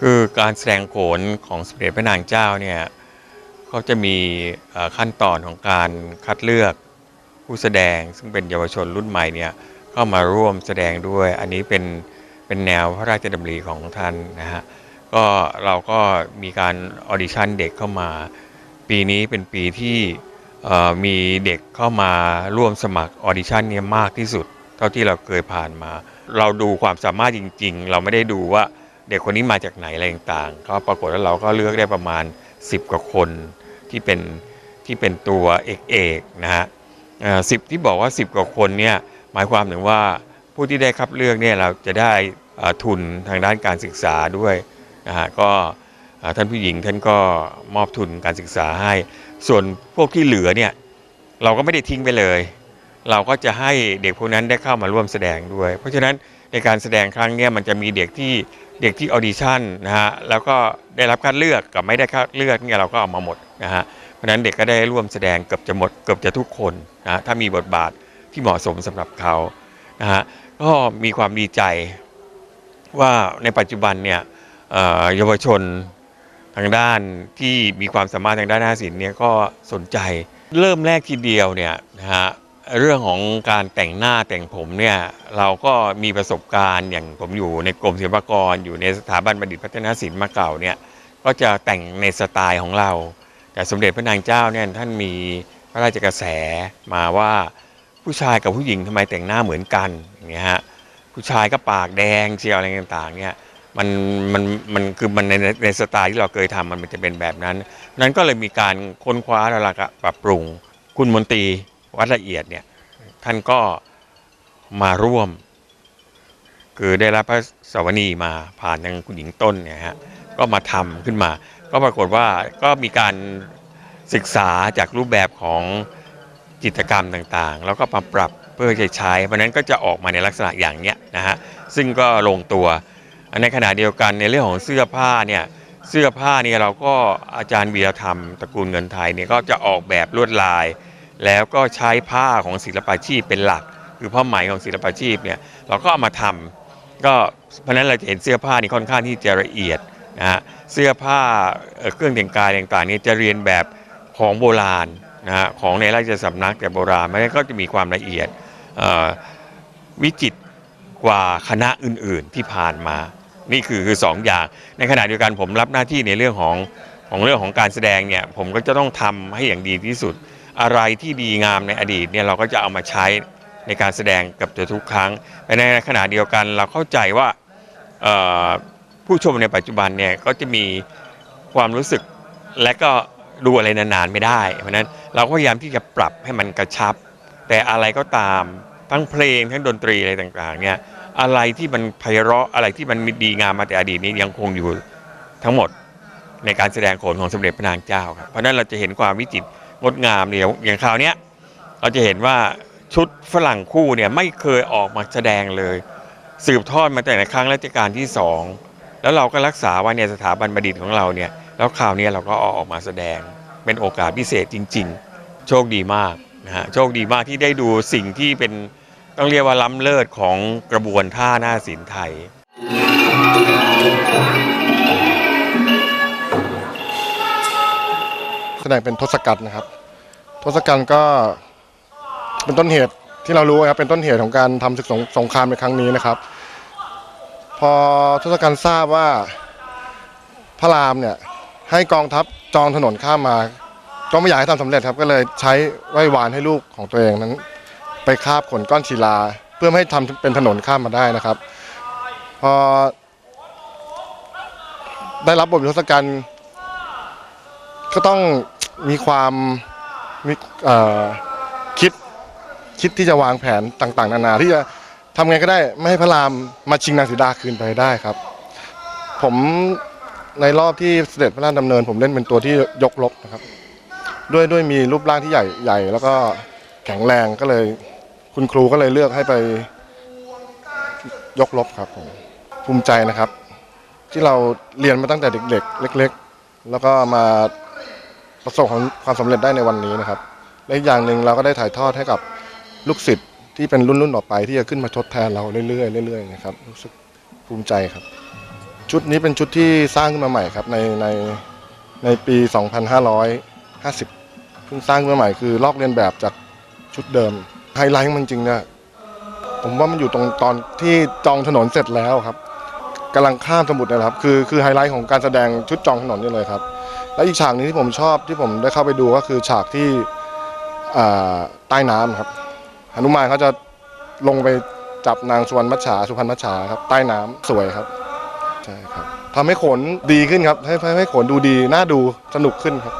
คือการแสดงโขนของสมเด็จพระนางเจ้าเนี่ยเขาจะมีขั้นตอนของการคัดเลือกผู้แสดงซึ่งเป็นเยาวชนรุ่นใหม่เนี่ยเข้ามาร่วมแสดงด้วย อันนี้เป็นเป็นแนวพระราชดำริของท่านนะฮะก็เราก็มีการออดิชั่นเด็กเข้ามา ปีนี้เป็นปีที่มีเด็กเข้ามาร่วมสมัครออดิชั่นเนี่ยมากที่สุด เท่าที่เราเคยผ่านมา เราดูความสามารถจริง ๆ เราไม่ได้ดูว่า เด็กคนนี้มาจากไหนอะไรต่างๆ ก็ปรากฏว่าเราก็เลือกได้ประมาณ 10 กว่าคนที่เป็นที่เป็นตัวเอกเอกๆนะฮะสิบที่บอกว่า 10 กว่าคนเนี่ยหมายความถึงว่าผู้ที่ได้คัดเลือกเนี่ยเราจะได้ทุนทางด้านการศึกษาด้วยนะฮะก็ท่านผู้หญิงท่านก็มอบทุนการศึกษาให้ ส่วนพวกที่เหลือเนี่ยเราก็ไม่ได้ทิ้งไปเลย เราก็จะให้เด็กพวกนั้นได้เข้ามาร่วมแสดงด้วย เพราะฉะนั้นในการแสดงครั้งนี้มันจะมีเด็กที่ เด็กที่ออดิชั่นนะฮะแล้วก็ได้รับคัดเลือกกับไม่ได้คัดเลือกเนี่ยเราก็เอามาหมดนะฮะเพราะนั้นเด็กก็ได้ร่วมแสดงเกือบจะหมดเกือบจะทุกคนนะะถ้ามีบทบาทที่เหมาะสมสำหรับเขานะฮะก็มีความดีใจว่าในปัจจุบันเนี่ยเยาวชนทางด้านที่มีความสามารถทางด้านหน้าศิลป์เนี่ยก็สนใจเริ่มแรกทีเดียวเนี่ยนะฮะ เรื่องของการแต่งหน้าแต่งผมเนี่ยเราก็มีประสบการณ์อย่างผมอยู่ในกรมศิลปากร อยู่ในสถาบันบัณฑิตพัฒนศิลป์มาเก่าเนี่ยก็จะแต่งในสไตล์ของเรา แต่สมเด็จพระนางเจ้าเนี่ยท่านมีพระราชกระแสมาว่าผู้ชายกับผู้หญิงทำไมแต่งหน้าเหมือนกันอย่างเงี้ยฮะผู้ชายก็ปากแดงเชียวอะไรต่างๆเนี่ยมันมันมันคือมันในในสไตล์ที่เราเคยทำมันจะเป็นแบบนั้นนั้นก็เลยมีการค้นคว้าแล้วล่ะครับปรับปรุงคุณมนตรี วัดละเอียดเนี่ยท่านก็มาร่วม คือได้รับพระสวนีมาผ่านทางคุณหญิงต้นเนี่ยฮะก็มาทำขึ้นมา ก็ปรากฏว่าก็มีการศึกษาจากรูปแบบของจิตรกรรมต่างๆ แล้วก็มาปรับเพื่อจะใช้เพราะฉะนั้นก็จะออกมาในลักษณะอย่างเนี้ยนะฮะซึ่งก็ลงตัวในขณะเดียวกันในเรื่องของเสื้อผ้าเนี่ยเสื้อผ้าเนี่ยเราก็อาจารย์วีรธรรมตระกูลเงินไทยเนี่ยก็จะออกแบบลวดลาย แล้วก็ใช้ผ้าของศิลปาชีพเป็นหลัก คือผ้าไหมของศิลปาชีพเนี่ยเราก็เอามาทำก็เพราะฉะนั้นเราจะเห็นเสื้อผ้านี่ค่อนข้างที่จะละเอียดนะฮะเสื้อผ้าเครื่องแต่งกายต่างๆนี่จะเรียนแบบของโบราณนะฮะของในราชสำนักแต่โบราณมันก็จะมีความละเอียดวิจิตรกว่าคณะอื่นๆที่ผ่านมา นี่คือคือสองอย่าง ในขณะเดียวกันผมรับหน้าที่ในเรื่องของของเรื่องของการแสดงเนี่ยผมก็จะต้องทำให้อย่างดีที่สุด อะไรที่ดีงามในอดีตเนี่ยเราก็จะเอามาใช้ในการแสดงกับทุกครั้งแต่ในขณะเดียวกันเราเข้าใจว่าผู้ชมในปัจจุบันเนี่ยก็จะมีความรู้สึกและก็ดูอะไรนานๆไม่ได้ เพราะนั้นเราก็พยายามที่จะปรับให้มันกระชับ แต่อะไรก็ตามทั้งเพลงทั้งดนตรีอะไรต่างๆเนี่ยอะไรที่มันไพเราะอะไรที่มันมดีงามมาแต่อดีตนี้ยังคงอยู่ทั้งหมดในการแสดงโขนของสมเด็จพระนางเจ้าครับเพราะนั้นเราจะเห็นความวิจิตร งดงามเดียอย่างคราวนี้เราจะเห็นว่าชุดฝรั่งคู่เนี่ยไม่เคยออกมาแสดงเลย สืบทอดมาแต่ในครั้งรัชกาลที่สองแล้วเราก็รักษาไว้ในสถาบันบัณฑิตของเราเนี่ยแล้วคราวนี้เราก็เอออกมาแสดงเป็นโอกาสพิเศษจริง ๆ โชคดีมากนะฮะโชคดีมากที่ได้ดูสิ่งที่เป็นต้องเรียกว่าล้ำเลิศของกระบวนท่าหน้าศิลป์ไทย แสดงเป็นทศกัณฐ์นะครับ ทศกัณฐ์ก็เป็นต้นเหตุที่เรารู้นะครับเป็นต้นเหตุของการทำศึกสงสงครามในครั้งนี้นะครับ พอทศกัณฐ์ทราบว่าพระรามเนี่ยให้กองทัพจองถนนข้ามมา ก็ไม่อยากให้ทำสำเร็จครับ ก็เลยใช้ไหว้วานให้ลูกของตัวเองนั้น ไปคาบขนก้อนศิลา เพื่อไม่ให้ทำเป็นถนนข้ามมาได้นะครับ พอ ได้รับบททศกัณฐ์ก็ต้อง มีความมีคิดคิดที่จะวางแผนต่างๆ นานาที่จะทำไงก็ได้ไม่ให้พระรามมาชิงนางสีดาคืนไปได้ครับ ผมในรอบที่เสด็จพระราชดำเนิน ผมเล่นเป็นตัวที่ยกลบนะครับ ด้วยด้วยมีรูปร่างที่ใหญ่ใหญ่ แล้วก็แข็งแรงก็เลย คุณครูก็เลยเลือกให้ไปยกลบครับผมภูมิใจนะครับ ที่เราเรียนมาตั้งแต่เด็ก ๆ เล็ก ๆ แล้วก็มา ประสบความความสำเร็จได้ในวันนี้นะครับและอีกอย่างหนึ่งเราก็ได้ถ่ายทอดให้กับลูกศิษย์ที่เป็นรุ่นรุ่นต่อไปที่จะขึ้นมาทดแทนเราเรื่อยๆเรื่อยๆนะครับรู้สึกภูมิใจครับ ชุดนี้เป็นชุดที่สร้างขึ้นมาใหม่ครับในในในปี 2550 เพิ่งสร้างขึ้นมาใหม่คือลอกเลียนแบบจากชุดเดิมไฮไลท์มันจริงเนี่ยผมว่ามันอยู่ตรงตอนที่จองถนนเสร็จแล้วครับกำลังข้ามสมุทรนะครับ คือคือไฮไลท์ของการแสดงชุดจองถนนนี่เลยครับ และอีกฉากนึงที่ผมชอบที่ผมได้เข้าไปดูก็คือฉากที่ใต้น้ำครับหนุมานเขาจะลงไปจับนางสุวรรณมัจฉาสุพรรณมัจฉาครับใต้น้ำสวยครับใช่ครับทำให้ขนดีขึ้นครับให้ให้ให้ขนดูดีน่าดูสนุกขึ้นครับ